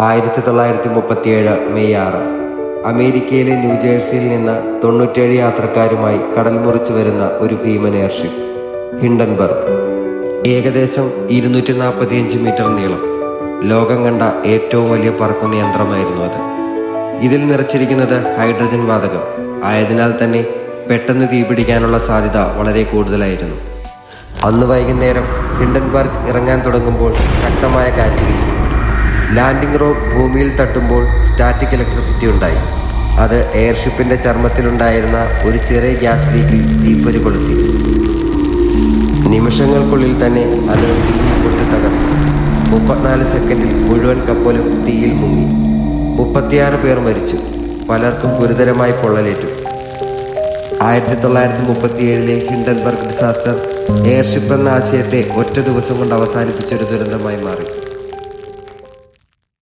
ആയിരത്തി തൊള്ളായിരത്തി മുപ്പത്തിയേഴ് മെയ് ആറ്. അമേരിക്കയിലെ ന്യൂജേഴ്സിയിൽ നിന്ന് തൊണ്ണൂറ്റേഴ് യാത്രക്കാരുമായി കടൽ മുറിച്ചു വരുന്ന ഒരു ഭീമൻ എയർഷിപ്പ് ഹിൻഡൻബർഗ്. ഏകദേശം ഇരുന്നൂറ്റി നാൽപ്പത്തിയഞ്ച് മീറ്റർ നീളം. ലോകം കണ്ട ഏറ്റവും വലിയ പറക്കുന്ന യന്ത്രമായിരുന്നു അത്. ഇതിൽ നിറച്ചിരിക്കുന്നത് ഹൈഡ്രജൻ വാതകം. ആയതിനാൽ തന്നെ പെട്ടെന്ന് തീപിടിക്കാനുള്ള സാധ്യത വളരെ കൂടുതലായിരുന്നു. അന്ന് വൈകുന്നേരം ഹിൻഡൻബർഗ് ഇറങ്ങാൻ തുടങ്ങുമ്പോൾ ശക്തമായ കാറ്റ് വീശി. ലാൻഡിംഗ് റോ ഭൂമിയിൽ തട്ടുമ്പോൾ സ്റ്റാറ്റിക് ഇലക്ട്രിസിറ്റി ഉണ്ടായി. അത് എയർഷിപ്പിന്റെ ചർമ്മത്തിലുണ്ടായിരുന്ന ഒരു ചെറിയ ഗ്യാസ് ലീക്കിൽ തീപ്പൊരി കൊളുത്തി. നിമിഷങ്ങൾക്കുള്ളിൽ തന്നെ അത് തീയിൽ പൊട്ടി തകർന്നു. മുപ്പത്തിനാല് സെക്കൻഡിൽ മുഴുവൻ കപ്പലും തീയിൽ മുങ്ങി. മുപ്പത്തിയാറ് പേർ മരിച്ചു. പലർക്കും ഗുരുതരമായി പൊള്ളലേറ്റു. ആയിരത്തി തൊള്ളായിരത്തി മുപ്പത്തിയേഴിലെ ഹിൻഡൻബർഗ് ഡിസാസ്റ്റർ എയർഷിപ്പ് എന്ന ആശയത്തെ ഒറ്റ ദിവസം കൊണ്ട് അവസാനിപ്പിച്ചൊരു ദുരന്തമായി മാറി.